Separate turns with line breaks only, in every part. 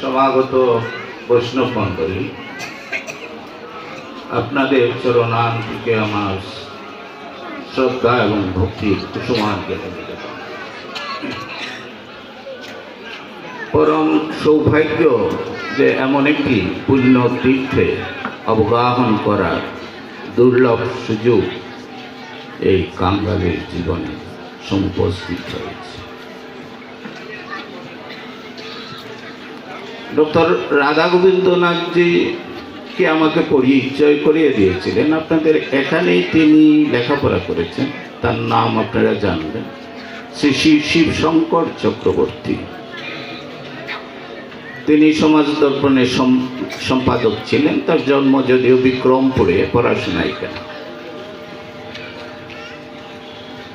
সমাগত বৈষ্ণব মন্ডলী আপনাদের চরণান্তিকে আমার শ্রদ্ধা এবং ভক্তির কুসুমার্কে নিবেদন পরম সৌভাগ্য যে এমন একটি পুণ্য তীর্থে অবগাহন করার দুর্লভ সুযোগ এই কাঙ্গালের জীবনে সমুপস্থিত হয়েছে। ডক্টর রাধা গোবিন্দনাথজি কে আমাকে পরিচয় করিয়ে দিয়েছিলেন। আপনাদের এখানেই তিনি লেখাপড়া করেছেন। তার নাম আপনারা জানবেন। শ্রী শিব শিবশঙ্কর চক্রবর্তী। তিনি সমাজ দর্পণের সম্পাদক ছিলেন। তার জন্ম যদিও বিক্রমপুরে, পড়াশোনায় কেন।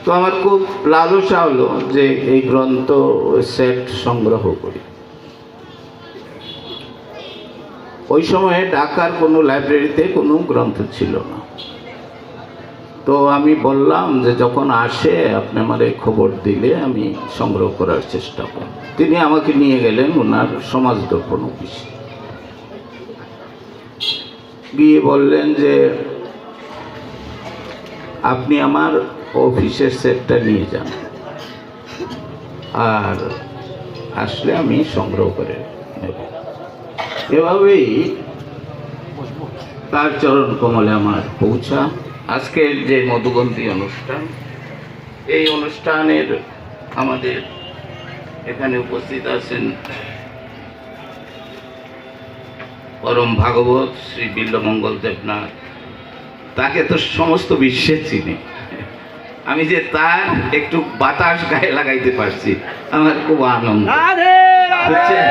তো আমার খুব লালসা হলো যে এই গ্রন্থ সেট সংগ্রহ করি। ওই সময়ে ঢাকার কোনো লাইব্রেরিতে কোনো গ্রন্থ ছিল না। তো আমি বললাম যে যখন আসে, আপনি আমার এই খবর দিলে আমি সংগ্রহ করার চেষ্টা করব। তিনি আমাকে নিয়ে গেলেন ওনার সমাজ দর্পণ অফিসে। গিয়ে বললেন যে, আপনি আমার অফিসের সেটটা নিয়ে যান। আর আসলে আমি সংগ্রহ করে নেব। এভাবেই তার চরণ কমলে আমার পৌঁছা। আজকের যে মধুগন্ধি অনুষ্ঠান এই অনুষ্ঠানের আমাদের এখানে উপস্থিত আছেন পরম ভাগবত শ্রী বিল্লমঙ্গল দেবনাথ। তাকে তো সমস্ত বিশ্বে চিনি। আমি যে তার একটু বাতাস গায়ে লাগাইতে পারছি আমার খুব আনন্দ। বুঝছেন?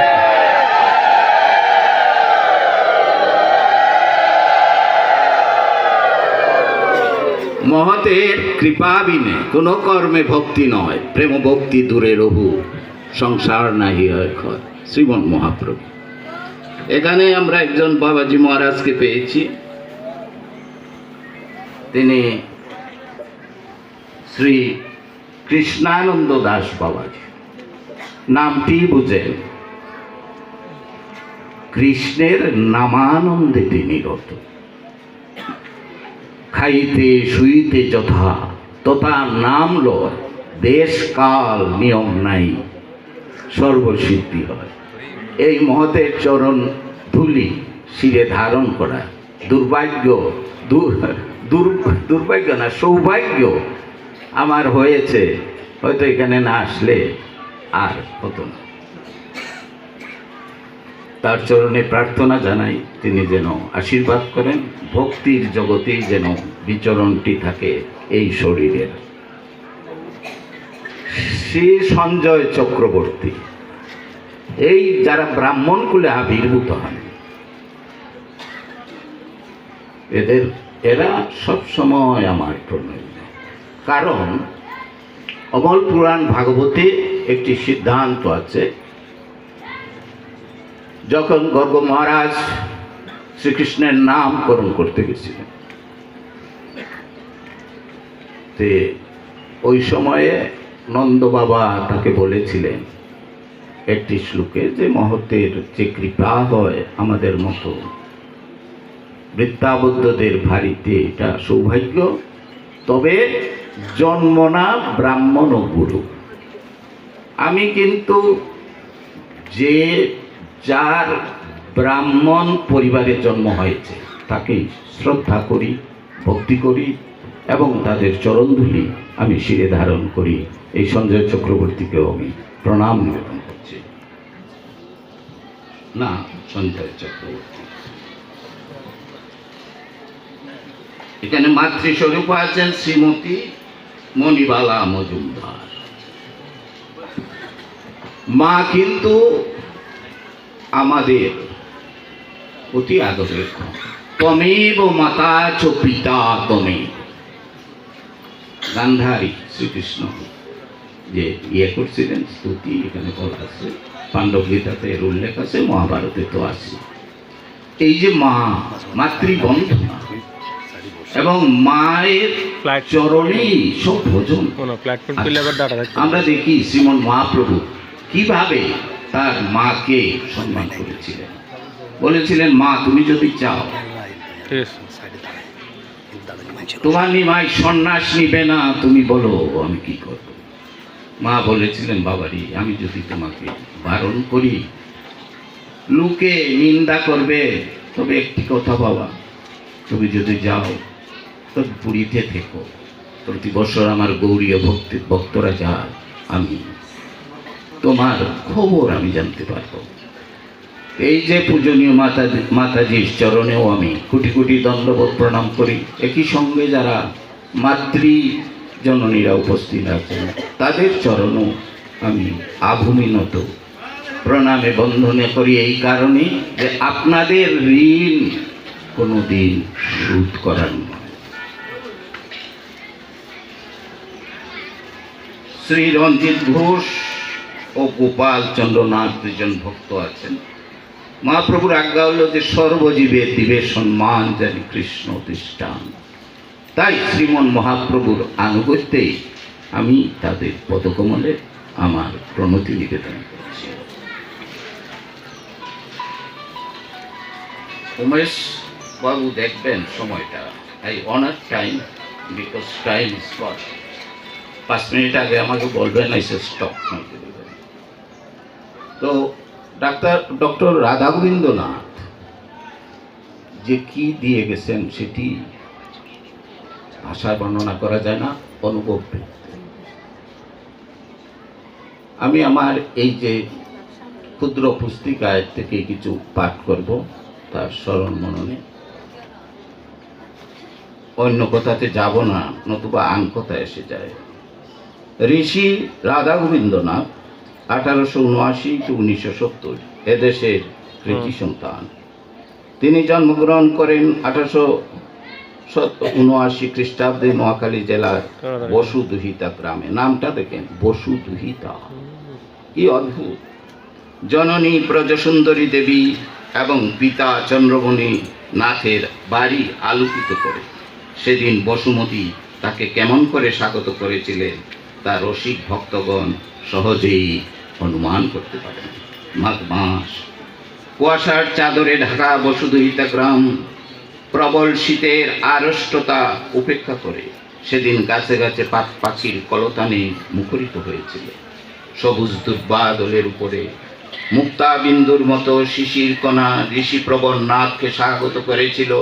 মহতের কৃপা বিনে, কোনো কর্মে ভক্তি নয়, প্রেম ভক্তি দূরে রহু, সংসার নাহি হয় ক্ষয়, শ্রীমন মহাপ্রভু। এখানে আমরা একজন বাবাজি মহারাজকে পেয়েছি। তিনি শ্রী কৃষ্ণানন্দ দাস বাবাজি। নামটি বুঝেন। কৃষ্ণের নামানন্দে তিনি রত খাইতে, শুইতে যথা, তথা নাম লয় দেশ কাল নিয়ম নাই, সর্বসিদ্ধি হয়। এই মহতের চরণ ধুলি শিরে ধারণ করা, দুর্ভাগ্য, দুর- দুর- দুর্ভাগ্য না, সৌভাগ্য আমার হয়েছে, হয়তো এখানে না আসলে আর হতো না। তার চরণে প্রার্থনা জানাই, তিনি যেন আশীর্বাদ করেন, ভক্তির জগতেই যেন বিচরণটি থাকে এই শরীরের। শ্রী সঞ্জয় চক্রবর্তী, এই যারা ব্রাহ্মণ কুলে আবির্ভূত হন, এদের, এরা সব সময় আমার প্রণয়। কারণ অমল পুরাণ ভাগবতে একটি সিদ্ধান্ত আছে যখন গর্গ মহারাজ শ্রীকৃষ্ণের নামকরণ করতে গেছিলেন, তে ওই সময়ে নন্দ বাবা তাকে বলেছিলেন, একটি শ্লোকে যে মহতের যে কৃপা হয় আমাদের মতো বৃত্তাবদ্ধদের ভারিতে এটা সৌভাগ্য, তবে জন্ম না ব্রাহ্মণ গুরু। আমি কিন্তু যে যার ব্রাহ্মণ পরিবারে জন্ম হয়েছে, তাকে শ্রদ্ধা করি, ভক্তি করি এবং তাদের চরণধুলি আমি শিরে ধারণ করি। এই সঞ্জয় চক্রবর্তীকেও আমি প্রণাম নিবেদন করছি। না, সঞ্জয় চক্রবর্তী। এখানে মাতৃস্বরূপ আছেন শ্রীমতী মণিবালা মজুমদার। মা কিন্তু আমাদের অতি আদরের তমেব মাতা চ পিতা তমে। গান্ধারী শ্রীকৃষ্ণ যে ইয়ে করছিলেন স্তুতি এখানে বলা আছে। পাণ্ডব গীতাতে এর উল্লেখ আছে মহাভারতে তো আছে। এই যে মা মাতৃবন্ধনা এবং মায়ের. চরণেই সব ভোজন।
থাকছে
আমরা দেখি শ্রীমন মহাপ্রভু কীভাবে তার মাকে সম্মান করেছিলেন। বলেছিলেন, মা, তুমি যদি চাও, তোমার নিমাই সন্ন্যাস নিবে না, তুমি বলো, আমি কি করব? মা বলেছিলেন, বাবারি, আমি যদি তোমাকে বারণ করি, লোকে নিন্দা করবে, তবে একটি কথা বাবা, তুমি যদি যাও তবে পুরীতে থেকো। প্রতি বছর আমার গৌরীয় ভক্তি ভক্তরা যায়, আমি তোমার খবর আমি জানতে পারব। এই যে পূজনীয় মাতা মাতাজির চরণেও আমি কোটি কোটি দণ্ডবোধ প্রণাম করি। একই সঙ্গে যারা মাতৃ জননীরা উপস্থিত আছেন, তাদের চরণও আমি আভূমিনত প্রণামে বন্ধনে করি। এই কারণে যে আপনাদের ঋণ কোনো দিন শোধ করার নয়। শ্রী রঞ্জিত ঘোষ ও গোপাল চন্দ্রনাথ দুজন ভক্ত আছেন। মহাপ্রভুর আজ্ঞা হলো যে সর্বজীবের দিবে সম্মান জানি কৃষ্ণ অধিষ্ঠান। তাই শ্রীমন মহাপ্রভুর আনুগত্যেই আমি তাদের পদকমলে আমার প্রণতি নিবেদন করছি। উমেশ বাবু দেখবেন সময়টা। I honour time because time is পাঁচ মিনিট আগে আমাকে বলবেন এসে স্টপ তো ডাক্তার, ডক্টর রাধা গোবিন্দনাথ যে কি দিয়ে গেছেন সেটি ভাষায় বর্ণনা করা যায় না, অনুভব। আমি আমার এই যে ক্ষুদ্র পুস্তিকায় থেকে কিছু পাঠ করব, তার স্মরণ মননে অন্য কথাতে যাব না, নতুবা আন কথা এসে যায় ঋষি রাধা গোবিন্দনাথ আঠারোশো উনআশি টু উনিশশো সত্তর এদেশের কৃতি সন্তান। তিনি জন্মগ্রহণ করেন আঠারোশো উনআশি খ্রিস্টাব্দে নোয়াখালী জেলার বসুদুহিতা গ্রামে। নামটা দেখেন বসুদুহিতা কি অদ্ভুত। জননী ব্রজসুন্দরী দেবী এবং পিতা চন্দ্রমণি নাথের বাড়ি আলোকিত করে। সেদিন বসুমতী তাকে কেমন করে স্বাগত করেছিলেন তা রসিক ভক্তগণ সহজেই অনুমান করতে পারেন। মাঘ মাস কুয়াশার চাদরে ঢাকা বসুদহিতা গ্রাম, প্রবল শীতের আড়ষ্টতা উপেক্ষা করে সেদিন গাছে গাছে পাক পাখির কলতানে মুখরিত হয়েছিল। সবুজ দুর্বাদলের উপরে মুক্তাবিন্দুর মতো শিশির কণা ঋষিপ্রবর নাথকে স্বাগত করেছিল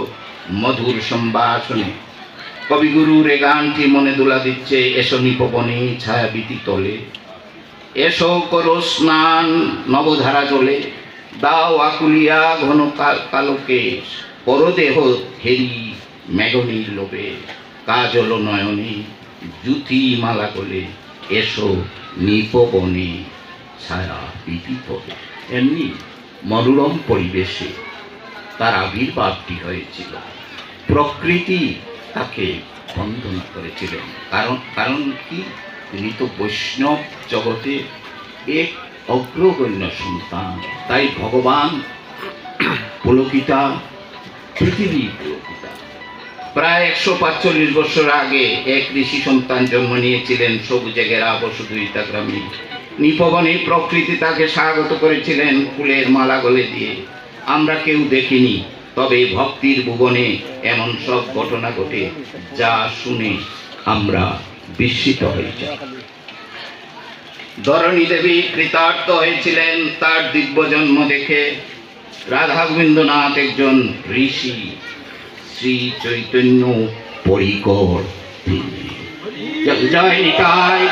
মধুর সম্ভাষণে। কবিগুরুর এ গানটি মনে দোলা দিচ্ছে, এসো নিপবনে ছায়াবিতি তলে। এসো করো স্নান নবধারা জলে। দাও আকুলিয়া ঘন কাল কালকেশ পরদেহ হেরি মেঘনী লোবে কাজল নয়নে জুতি মালা গলে। এসো নিপবনে ছায়া পড়ে এমনি মনোরম পরিবেশে তার আবির্ভাবটি হয়েছিল। প্রকৃতি তাকে বন্ধন করেছিলেন। কারণ কারণ কি? তিনি তো বৈষ্ণব জগতে এক অগ্রগণ্য সন্তান। তাই ভগবান পুলকিতা, পৃথিবী পুলকিতা। প্রায় একশো পাঁচচল্লিশ বছর আগে এক ঋষি সন্তান জন্ম নিয়েছিলেন সবুজে ঘেরা বসুদুইতা গ্রামে। নিপবনে প্রকৃতি তাকে স্বাগত করেছিলেন ফুলের মালা গলে দিয়ে। আমরা কেউ দেখিনি। তবে ভক্তির ভুবনে এমন সব ঘটনা ঘটে যা শুনে আমরা বিস্মিত হয়ে যাই। ধরণী দেবী কৃতার্থ হয়েছিলেন তার দিব্য জন্ম দেখে। রাধা গোবিন্দনাথ একজন ঋষি, শ্রী চৈতন্য পরিকর। জয় নিতাই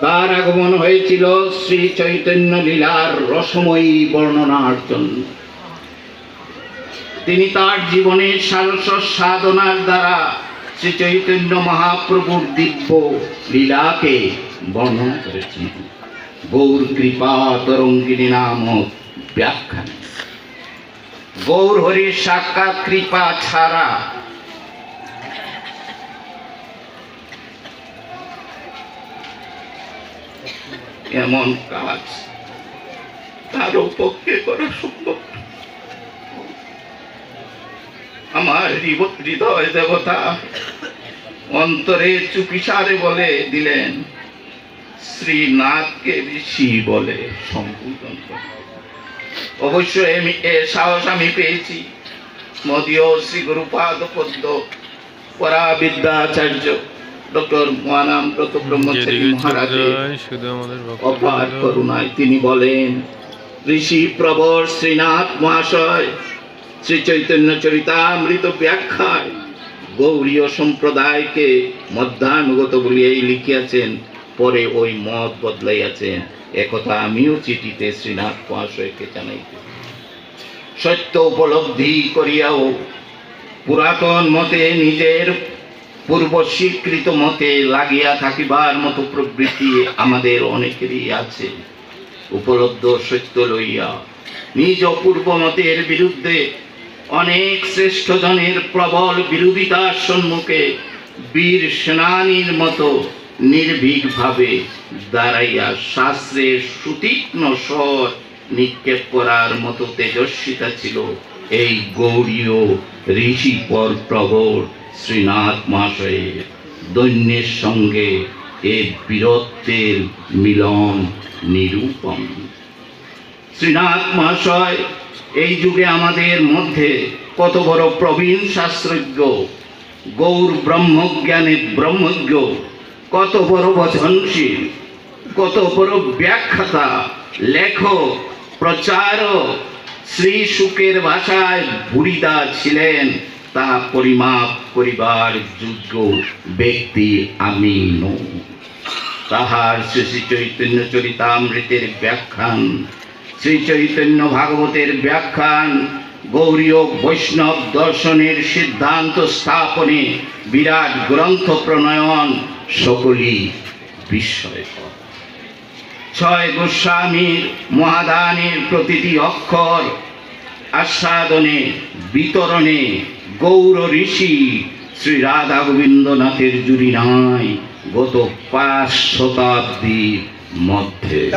তার আগমন হয়েছিল শ্রী চৈতন্য লীলার রসময়ী বর্ণনার জন্য তিনি তার জীবনের সারস সাধনার দ্বারা শ্রী চৈতন্য মহাপ্রভুর দিব্য লীলাকে বর্ণনা করেছেন। গৌর কৃপা তরঙ্গিনী নামক ব্যাখ্যান। গৌর হরির সাক্ষাৎ কৃপা ছাড়া এমন কাজ কারও পক্ষে করা সম্ভব আমার হৃদয় দেবতা অন্তরে চুপিসারে বলে দিলেন, শ্রীনাথকে ঋষি বলে সম্বোধন করে অবশ্যই আমি এ সাহস আমি পেয়েছি। মদীয় শ্রী গুরুপাদ পদ্ম, পরাবিদ্যাচার্য ডক্টর মহানাম ব্রত ব্রহ্মচারী মহারাজের
যায় শুধু আমাদের
অপার করুণায় তিনি বলেন ঋষি প্রবর শ্রীনাথ মহাশয় শ্রী চৈতন্য চরিতামৃত ব্যাখ্যায় গৌরীয় সম্প্রদায়কে মধ্যানুগত বলিয়াই লিখিয়াছেন পরে ওই মত বদলাইয়াছেন। একথা আমিও চিঠিতে শ্রীনাথ মহাশয়কে জানাইতে। সত্য উপলব্ধি করিয়াও পুরাতন মতে নিজের পূর্ব স্বীকৃত মতে লাগিয়া থাকিবার মতো প্রবৃত্তি আমাদের অনেকেরই আছে। উপলব্ধ সত্য লইয়া, নিজ পূর্ব মতের বিরুদ্ধে অনেক শ্রেষ্ঠ জনের প্রবল বিরোধিতার সম্মুখে বীর সেনানীর মতো নির্ভীকভাবে দাঁড়াইয়া শাস্ত্রের সুতীক্ষ্ণ স্বর নিক্ষেপ করার মতো তেজস্বিতা ছিল এই গৌরীয় ঋষিপর প্রবর শ্রীনাথ মহাশয়ের দৈন্যের সঙ্গে এ বীরত্বের মিলন নিরূপণ শ্রীনাথ মহাশয়, এই যুগে আমাদের মধ্যে কত বড় প্রবীণ শাস্ত্রজ্ঞ, গৌর ব্রহ্মজ্ঞানে ব্রহ্মজ্ঞ, কত বড় বচনশীল, কত বড় ব্যাখ্যাতা, লেখক, প্রচারক শ্রী সুকের ভাষায় বুড়িদা ছিলেন। তা পরিমাপ করিবার যোগ্য ব্যক্তি আমি নই তাহার শ্রী চৈতন্য চরিতামৃতের ব্যাখ্যান শ্রী চৈতন্য ভাগবতের ব্যাখ্যান গৌরীয় বৈষ্ণব দর্শনের সিদ্ধান্ত স্থাপনে বিরাট গ্রন্থ প্রণয়ন সকলই বিস্ময়কর। ছয় গোস্বামীর মহাদানের প্রতিটি অক্ষর আস্বাদনে, বিতরণে গৌর ঋষি শ্রী রাধা গোবিন্দনাথের জুড়ি নাই গত পাঁচ শতাব্দীর মধ্যে।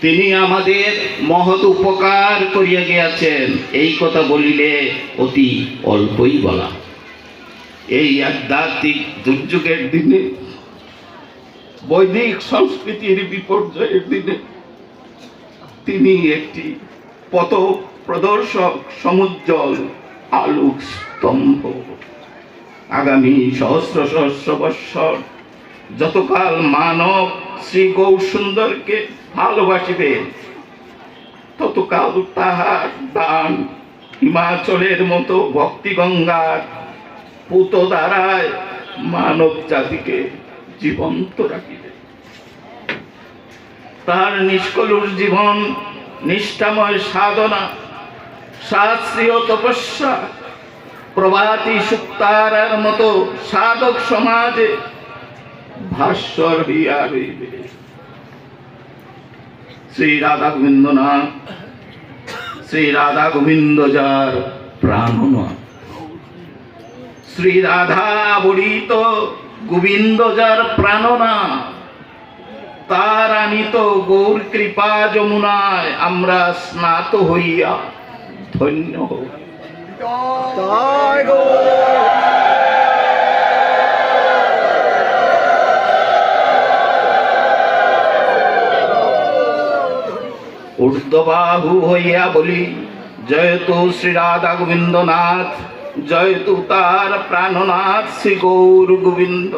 তিনি আমাদের মহৎ উপকার করিয়া গিয়াছেন। এই কথা বলিলে অতি অল্পই বলা। এই আধ্যাত্মিক দুর্যোগের দিনে বৈদিক সংস্কৃতির বিপর্যয়ের দিনে তিনি একটি পথ প্রদর্শক, সমুজ্জ্বল আলোক স্তম্ভ। আগামী সহস্র সহস্র বৎসর যতকাল মানব শ্রী গৌর সুন্দরকে ভালোবাসিবেন ততকাল তাহার দান হিমাচলের মতো ভক্তি গঙ্গার পুত দ্বারায় মানব জাতিকে জীবন্ত রাখিবে। তার নিষ্কলুর জীবন, নিষ্ঠাময় সাধনা, শাস্ত্রীয় তপস্যা, প্রভাতী সুক্তারার মতো সাধক সমাজে ভাস্বর হইয়া রইবে শ্রী রাধা গোবিন্দ গোবিন্দনাথ, শ্রী রাধা গোবিন্দ যার প্রাণ শ্রী রাধা বলিত গোবিন্দ যার প্রাণনা তার আনিত গৌর কৃপা যমুনায় আমরা স্নাত হইয়া ধন্য ঊর্ধ্ববাহু হইয়া বলি জয়তু শ্রী রাধা গোবিন্দনাথ। জয়তু তার প্রাণনাথ শ্রী গৌর গোবিন্দ।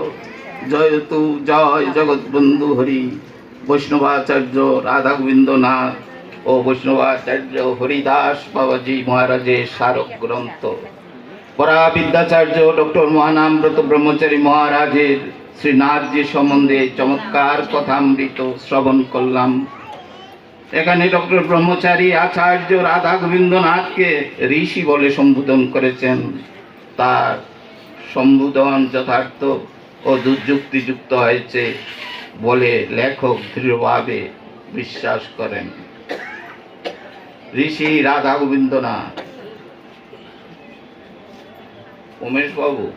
জয়তু জয় জগৎবন্ধু হরি। বৈষ্ণবাচার্য রাধা গোবিন্দনাথ ও বৈষ্ণবাচার্য হরিদাস বাবাজি মহারাজের স্মারক গ্রন্থ। পরা বিদ্যাচার্য ডক্টর মহানামব্রত ব্রহ্মচারী মহারাজের শ্রীনাথজি সম্বন্ধে চমৎকার কথামৃত শ্রবণ করলাম। এখানে ডক্টর ব্রহ্মচারী, আচার্য রাধা গোবিন্দনাথকে ঋষি বলে সম্বোধন করেছেন। তার সম্বোধন যথার্থ ও দুর্যুক্তিযুক্ত হয়েছে বলে লেখক দৃঢ়ভাবে বিশ্বাস করেন। ঋষি রাধা গোবিন্দনাথ। উমেশবাবু,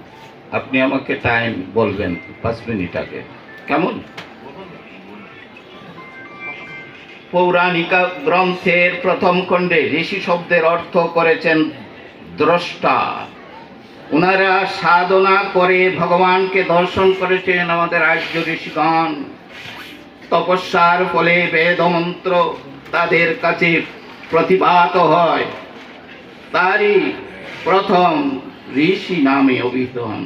আপনি আমাকে টাইম বলবেন, পাঁচ মিনিট আগে। কেমন? পৌরাণিক গ্রন্থের প্রথম খণ্ডে ঋষি শব্দের অর্থ করেছেন দ্রষ্টা। ওনারা সাধনা করে ভগবানকে দর্শন করেছেন আমাদের আর্য ঋষিগণ। তপস্যার ফলে বেদমন্ত্র তাদের কাছে প্রতিভাত হয়। তারই প্রথম ঋষি নামে অভিহিত হন।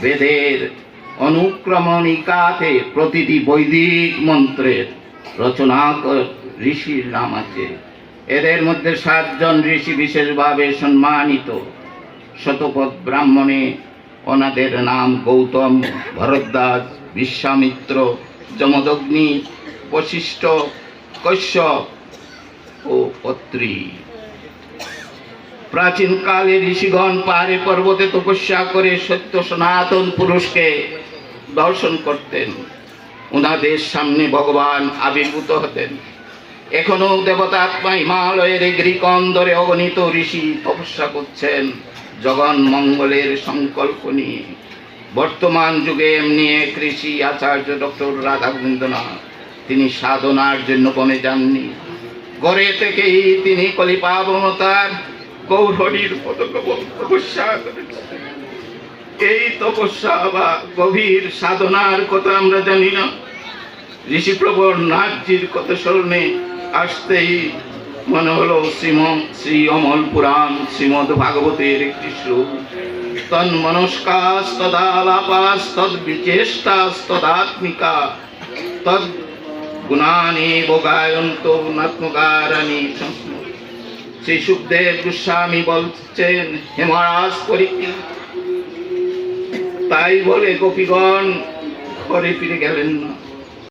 বেদের অনুক্রমণিকাতে প্রতিটি বৈদিক মন্ত্রের রচনা ঋষির নাম আছে। এদের মধ্যে সাতজন ঋষি বিশেষভাবে সম্মানিত। শতপথ ব্রাহ্মণে ওনাদের নাম গৌতম, ভরদ্বাজ, বিশ্বামিত্র যমদগ্নি বশিষ্ঠ, কশ্যপ ও পত্রী। প্রাচীনকালে ঋষিগণ পাহাড়ে পর্বতে তপস্যা করে সত্য সনাতন পুরুষকে দর্শন করতেন। ওনাদের সামনে ভগবান আবির্ভূত হতেন। এখনও দেবতাত্মা হিমালয়ের গিরিকন্দরে অগণিত ঋষি তপস্যা করছেন জগন মঙ্গলের সংকল্প নিয়ে। বর্তমান যুগে এমনি এক ঋষি আচার্য ডক্টর রাধা গোবিন্দনাথ তিনি সাধনার জন্য বনে যাননি। গড়ে থেকেই তিনি কলিপাবনতার গৌরহরির পদকবল তপস্যা করেছেন এই তপস্যা বা গভীর সাধনার কথা আমরা জানি না। ঋষিপ্রভুর নাথজির কথা স্মরণে আসতেই মনে হলো শ্রীম, শ্রী অমল পুরাণ, শ্রীমদ ভাগবতের একটি শ্লোক। তন্মনস্কাস্তদালাপাস তদ্বিচেষ্টাস্তদাত্মিকা তদ গুণানি বোগায়ন্ত সংস্মৃতি শ্রী সুখদেব গোস্বামী বলছেন হেমরাজ পরীক্ষা তাই বলে গোপীগণ ঘরে ফিরে গেলেন না।